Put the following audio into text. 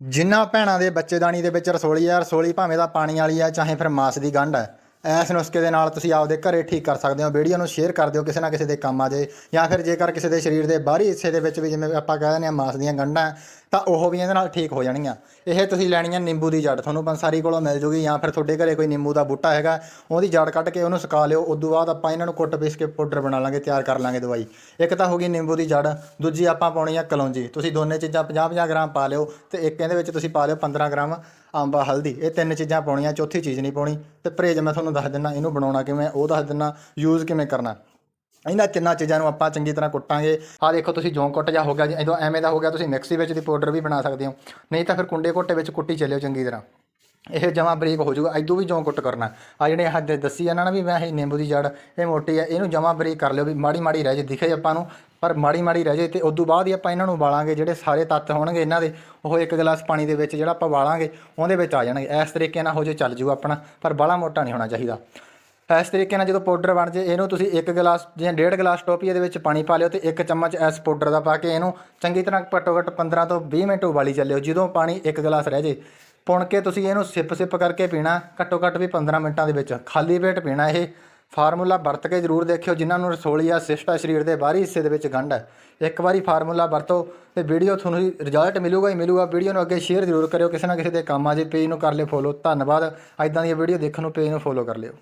ਜਿਨ੍ਹਾਂ ਭੈਣਾਂ ਦੇ ਬੱਚੇਦਾਨੀ ਦੇ ਵਿੱਚ ਰਸੋਲੀ ਆ ਰਸੋਲੀ ਭਾਵੇਂ ਦਾ ਪਾਣੀ ਵਾਲੀ ਆ, ਚਾਹੇ ਫਿਰ ਮਾਸ ਦੀ ਗੰਢ ਹੈ ਇਸ ਨੁਸਖੇ ਦੇ ਨਾਲ ਤੁਸੀਂ ਆਪਦੇ ਘਰੇ ਠੀਕ ਕਰ ਸਕਦੇ ਹੋ, ਵੀਡੀਓ ਨੂੰ ਸ਼ੇਅਰ ਕਰ ਦਿਓ ਕਿਸੇ ਨਾ ਕਿਸੇ ਦੇ ਕੰਮ ਆ ਜੇ, ਜਾਂ ਫਿਰ ਜੇਕਰ ਕਿਸੇ ਦੇ ਸਰੀਰ ਦੇ ਬਾਹਰੀ ਹਿੱਸੇ ਦੇ ਵਿੱਚ ਵੀ ਜਿਵੇਂ ਆਪਾਂ ਕਹਿ ਦਿੰਦੇ ਆ ਮਾਸ ਦੀਆਂ ਗੰਢਾਂ, ਤਾਂ ਉਹ ਵੀ ਇਹਦੇ ਨਾਲ ਠੀਕ ਹੋ ਜਾਣਗੀਆਂ। ਇਹ ਤੁਸੀਂ ਲੈਣੀਆਂ ਨਿੰਬੂ ਦੀ ਜੜ ਤੁਹਾਨੂੰ ਪੰਸਾਰੀ ਕੋਲੋਂ ਮਿਲ ਜੂਗੀ, ਜਾਂ ਫਿਰ ਤੁਹਾਡੇ ਘਰੇ ਕੋਈ ਨਿੰਬੂ ਦਾ ਬੂਟਾ ਹੈਗਾ, ਉਹਦੀ ਜੜ ਕੱਢ ਕੇ ਉਹਨੂੰ ਸੁਕਾ ਲਿਓ, ਉਦੋਂ ਬਾਅਦ ਆਪਾਂ ਇਹਨਾਂ ਨੂੰ ਕੁੱਟ ਪੀਸ ਕੇ ਪਾਊਡਰ ਬਣਾ ਲਾਂਗੇ, ਤਿਆਰ ਕਰ ਲਾਂਗੇ ਦਵਾਈ। ਇੱਕ ਤਾਂ ਹੋ ਗਈ ਨਿੰਬੂ ਦੀ ਜੜ ਦੂਜੀ ਆਪਾਂ ਪਾਉਣੀ ਆ ਕਲੌਂਜੀ। ਤੁਸੀਂ ਦੋਨੇ ਚੀਜ਼ਾਂ 50-50 ਗ੍ਰਾਮ ਪਾ ਲਿਓ ਤੇ ਇੱਕ ਇਹਦੇ ਵਿੱਚ ਤੁਸੀਂ ਪਾ ਲਿਓ 15 ਗ੍ਰਾਮ ਅੰਬਾ ਹਲਦੀ। ਇਹ ਤਿੰਨ ਚੀਜ਼ਾਂ ਪਾਉਣੀਆਂ, ਚੌਥੀ ਚੀਜ਼ ਨਹੀਂ ਪਾਉਣੀ। ਤੇ ਪਰਹੇਜ ਮੈਂ ਤੁਹਾਨੂੰ ਦੱਸ ਦਿੰਨਾ, ਇਹਨੂੰ ਬਣਾਉਣਾ ਕਿਵੇਂ ਉਹ ਦੱਸ ਦਿੰਨਾ ਯੂਜ਼ ਕਿਵੇਂ ਕਰਨਾ। ਇਹਨਾਂ ਤਿੰਨਾਂ ਚੀਜ਼ਾਂ ਨੂੰ ਆਪਾਂ ਚੰਗੀ ਤਰ੍ਹਾਂ ਕੁੱਟਾਂਗੇ। ਆਹ ਦੇਖੋ ਤੁਸੀਂ ਜੌਂ ਕੁੱਟ ਜਾ ਹੋ ਗਿਆ, ਜਦੋਂ ਐਵੇਂ ਦਾ ਹੋ ਗਿਆ, ਤੁਸੀਂ ਮਿਕਸੀ ਵਿੱਚ ਦੀ ਪਾਊਡਰ ਵੀ ਬਣਾ ਸਕਦੇ ਹੋ। ਨਹੀਂ ਤਾਂ ਫਿਰ ਕੁੰਡੇ ਘੋਟੇ ਵਿੱਚ ਕੁੱਟੀ ਚੱਲਿਓ ਚੰਗੀ ਤਰ੍ਹਾਂ। ਇਹ ਜਮਾ ਬਰੀਕ ਹੋ ਜਾਊਗਾ ਐਦੋਂ ਵੀ ਜੌਂ ਕੁੱਟ ਕਰਨਾ। ਆ ਜਿਹੜੇ ਹੱਦ ਦੱਸੀ ਇਹਨਾਂ ਨੇ ਵੀ ਮੈਂ ਇਹ ਨਿੰਬੂ ਦੀ ਜੜ, ਇਹ ਮੋਟੀ ਹੈ ਇਹਨੂੰ ਜਮਾ ਬਰੀਕ ਕਰ ਲਿਓ ਵੀ ਮਾੜੀ ਮਾੜੀ ਰਹਿ ਜੇ, ਦਿਖੇ ਆਪਾਂ ਨੂੰ, ਪਰ ਮਾੜੀ ਮਾੜੀ ਰਹਿ ਜੇ ਤੇ ਉਦੋਂ ਬਾਅਦ ਹੀ ਆਪਾਂ ਇਹਨਾਂ ਨੂੰ ਉਬਾਲਾਂਗੇ, ਜਿਹੜੇ ਸਾਰੇ ਤੱਤ ਹੋਣਗੇ ਇਹਨਾਂ ਦੇ, ਉਹ ਇੱਕ ਗਲਾਸ ਪਾਣੀ ਦੇ ਵਿੱਚ ਜਿਹੜਾ ਆਪਾਂ ਉਬਾਲਾਂਗੇ, ਉਹਦੇ ਵਿੱਚ ਆ ਜਾਣਗੇ। ਇਸ ਤਰੀਕੇ ਨਾਲ ਹੋ ਜੇ ਚੱਲ ਜੂ ਆਪਣਾ, ਪਰ ਬਾਲਾ ਮੋਟਾ ਨਹੀਂ ਹੋਣਾ ਚਾਹੀਦਾ। ਇਸ ਤਰੀਕੇ ਨਾਲ ਜਦੋਂ ਪਾਊਡਰ ਬਣ ਜੇ, ਇਹਨੂੰ ਤੁਸੀਂ ਇੱਕ ਗਲਾਸ ਜਾਂ ਡੇਢ ਗਲਾਸ ਟੋਪੀ ਇਹਦੇ ਵਿੱਚ ਪਾਣੀ ਪਾ ਲਿਓ ਤੇ ਇੱਕ ਚਮਚ ਇਸ ਪਾਊਡਰ ਦਾ ਪਾ ਕੇ ਇਹਨੂੰ ਚੰਗੀ ਤਰ੍ਹਾਂ ਘੱਟੋ ਘੱਟ 15 ਤੋਂ 20 ਮਿੰਟ ਉਬਾਲੀ ਚੱਲਿਓ, ਜਦੋਂ ਪਾਣੀ ਇੱਕ ਗਲਾਸ ਰਹਿ ਜੇ। ਪੁਣ ਕੇ ਤੁਸੀਂ ਇਹਨੂੰ ਸਿਪ ਸਿਪ ਕਰਕੇ ਪੀਣਾ, ਘੱਟੋ ਘੱਟ ਵੀ 15 ਮਿੰਟਾਂ ਦੇ ਵਿੱਚ। ਖਾਲੀ ਪੇਟ ਪੀਣਾ ਇਹ। ਫਾਰਮੂਲਾ ਵਰਤ ਕੇ ਜ਼ਰੂਰ ਦੇਖਿਓ, ਜਿਨ੍ਹਾਂ ਨੂੰ ਰਸੋਲੀ ਆ ਸਿਸਟਾ ਸਰੀਰ ਦੇ ਬਾਹਰੀ ਹਿੱਸੇ ਦੇ ਵਿੱਚ ਗੰਢ ਹੈ। ਇੱਕ ਵਾਰੀ ਫਾਰਮੂਲਾ ਵਰਤੋ ਤੇ ਵੀਡੀਓ ਤੁਹਾਨੂੰ ਰਿਜ਼ਲਟ ਮਿਲੂਗਾ ਹੀ ਮਿਲੂਗਾ। ਵੀਡੀਓ ਨੂੰ ਅੱਗੇ ਸ਼ੇਅਰ ਜ਼ਰੂਰ ਕਰਿਓ। ਕਿਸੇ ਨਾ ਕਿਸੇ ਦੇ ਕੰਮ ਆ ਜੇ, ਪੇਜ ਨੂੰ ਕਰ ਲਿਓ ਫੋਲੋ ਧੰਨਵਾਦ। ਐਦਾਂ ਦੀਆਂ ਵੀਡੀਓ ਦੇਖਣ ਨੂੰ, ਪੇਜ ਨੂੰ ਫੋਲੋ ਕਰ ਲਿਓ।